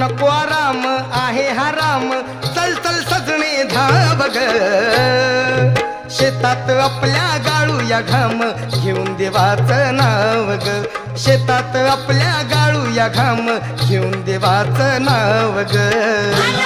नको आराम आहे हा राम. चल चल सजणे धाम ग शेतात आपल्या गाळूया घाम घेऊन देवाच नाव ग शेतात आपल्या गाळूया घाम घेऊन देवाच नाव ग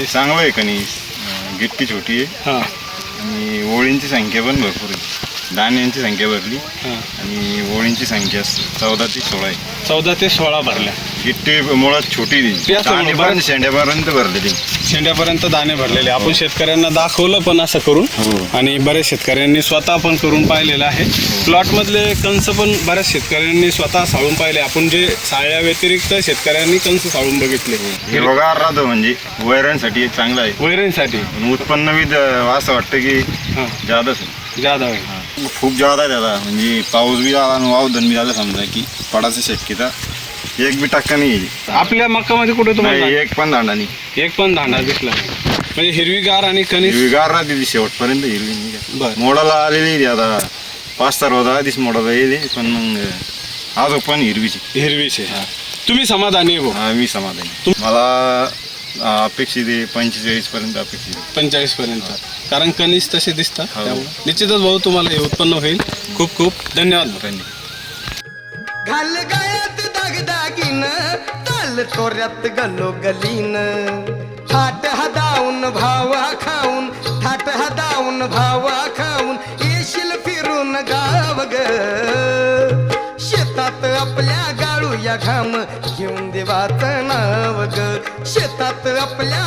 हे चांगलं आहे का नाही? अं, गिट्टी छोटी आहे. आणि ओळींची संख्या पण भरपूर आहे. दाण्यांची संख्या भरली. आणि ओळींची संख्या चौदा ते सोळा आहे. चौदा ते सोळा भरल्या. गिट्टी मुळात छोटी ते दिली शेंड्यापर्यंत भरलेली. शेंड्यापर्यंत दाणे भरलेले. आपण शेतकऱ्यांना दाखवलं पण असं करून हो. आणि बऱ्याच शेतकऱ्यांनी स्वतः पण करून पाहिलेलं आहे. प्लॉट मधले कंस पण बऱ्याच शेतकऱ्यांनी स्वतः साळून पाहिले. आपण जे साळ्या व्यतिरिक्त शेतकऱ्यांनी कंस साळून बघितले. हिरवगार राहतं म्हणजे वैरांसाठी एक चांगलं आहे. वैरणसाठी. पण उत्पन्न बी असं वाटतं की हां. जादाच. जादा आहे. खूप जादा आहे त्याला. म्हणजे पाऊस बी आला आणि वावधन बी झालं समजा की पडायची शक्यता एक बी टक्का नाही आहे. आपल्या मक्कामध्ये कुठे तुम्हाला नाही एक पण दांडा नाही एक पण दांडा दिसला नाही. म्हणजे हिरवीगार आणि कनिष्ठ हिरवीगार राहते ती शेवटपर्यंत हिरवी नाही का. बरं. मोडाला आलेली ती आता पाच तर होता आधीच मोडाला येते पण मग आज पण हिरवीची हिरवीचे तुम्ही समाधानी आहे भाऊ हा, मी समाधानी मला अं, अपेक्षित आहे पंचेचाळीस पर्यंत अपेक्षित आहे. पंचेचाळीस पर्यंत कारण कनिष तसे दिसतात हो. त्यामुळे निश्चितच भाऊ तुम्हाला हे उत्पन्न होईल खूप खूप धन्यवाद भाऊ. धन्यवाद घाल गायात दागदागिन ताल चोऱ्यात गलो गलीन थाट हदाऊन भावा खाऊन थाट हदाऊन भावा खाऊन येशील फिरून गाव ग शेतात आपल्या गाळूया घाम घेऊन देवाचं नाव ग शेतात आपल्या